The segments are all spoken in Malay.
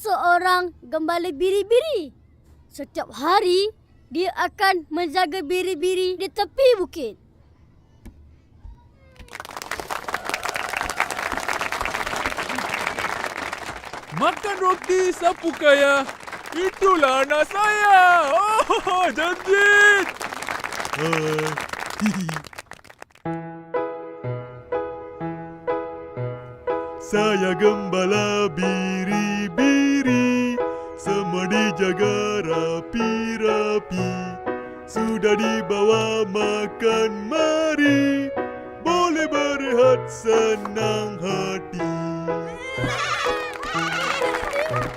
seorang gembala biri-biri. Setiap hari, dia akan menjaga biri-biri di tepi bukit. Makan roti sapu kaya. Itulah anak saya. Oh, janji. Saya gembala Semua dijaga rapi-rapi. Sudah dibawa makan mari. Boleh berehat senang hati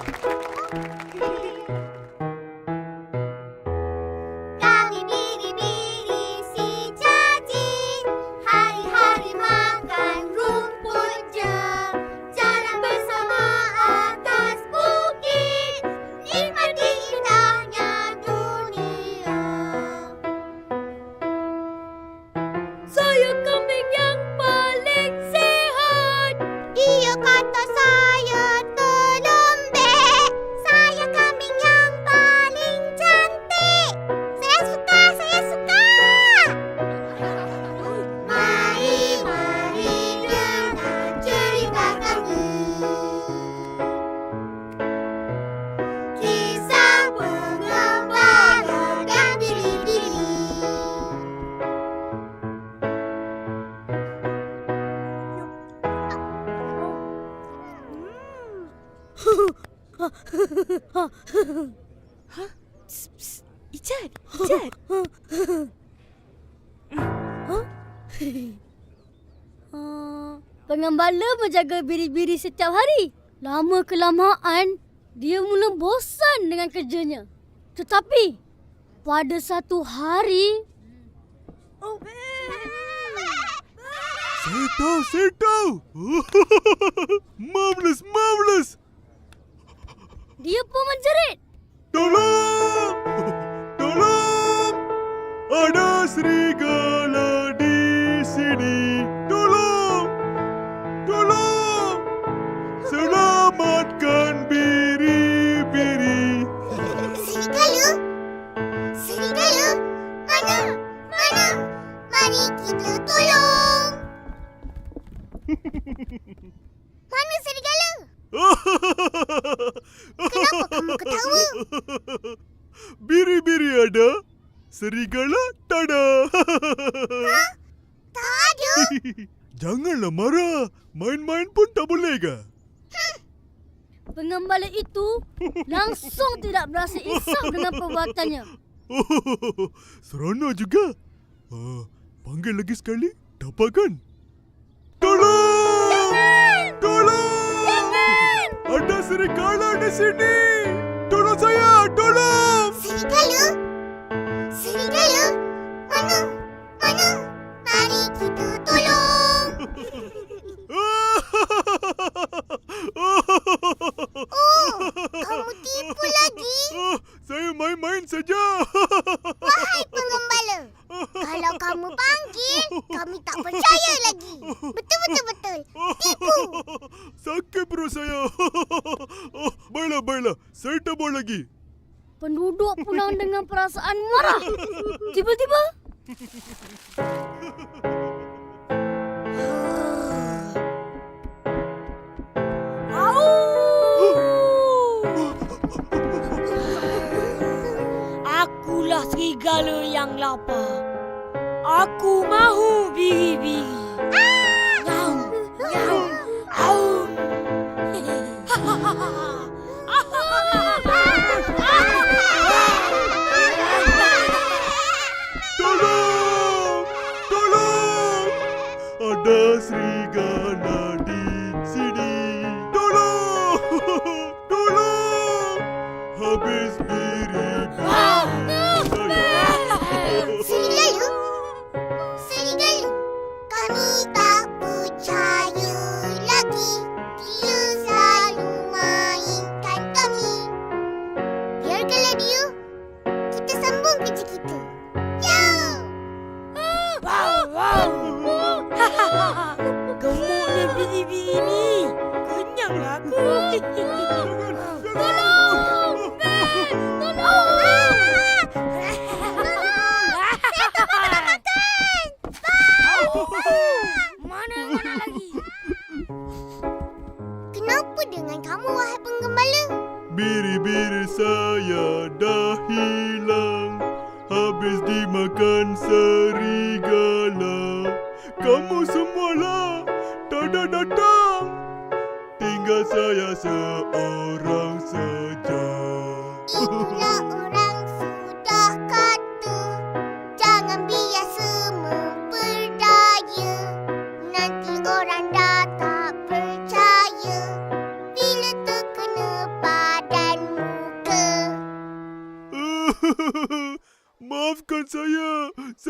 Ijat, Ijat. Uh, pengembala menjaga biri-biri setiap hari. Lama kelamaan, dia mula bosan dengan kerjanya. Tetapi, pada satu hari... Saya tahu, saya tahu Marvelous, marvelous Dia pun menjerit. Janganlah marah. Main-main pun tak boleh ke? Pengembala itu langsung tidak berasa insaf dengan perbuatannya. Oh, seronok juga. Ah, panggil lagi sekali. Dapat kan? Tolong! Tolong! Ada serigala di sini. Tolong saya, tolong! Serigala? Serigala? Saya main-main saja. Wahai pengembala, kalau kamu panggil, kami tak percaya lagi. Betul-betul-betul. Tipu. Sakit perut saya. Oh, baiklah, baiklah. Saya tak mau lagi. Penduduk pulang dengan perasaan marah. Tiba-tiba, serigala yang lapar. Aku mahu biri-biri. Nyau, nyau, au. Tolong! Tolong! Ada serigala dengan kamu, wahai penggembala? Biri-biri saya dah hilang. Habis dimakan serigala. Kamu semualah tak ada datang. Tinggal saya seorang saja. Itulah orang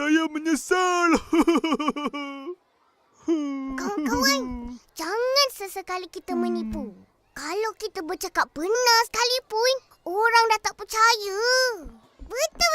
saya menyesal Kawan-kawan, jangan sesekali kita menipu. Kalau kita bercakap benar sekalipun, orang dah tak percaya. Tak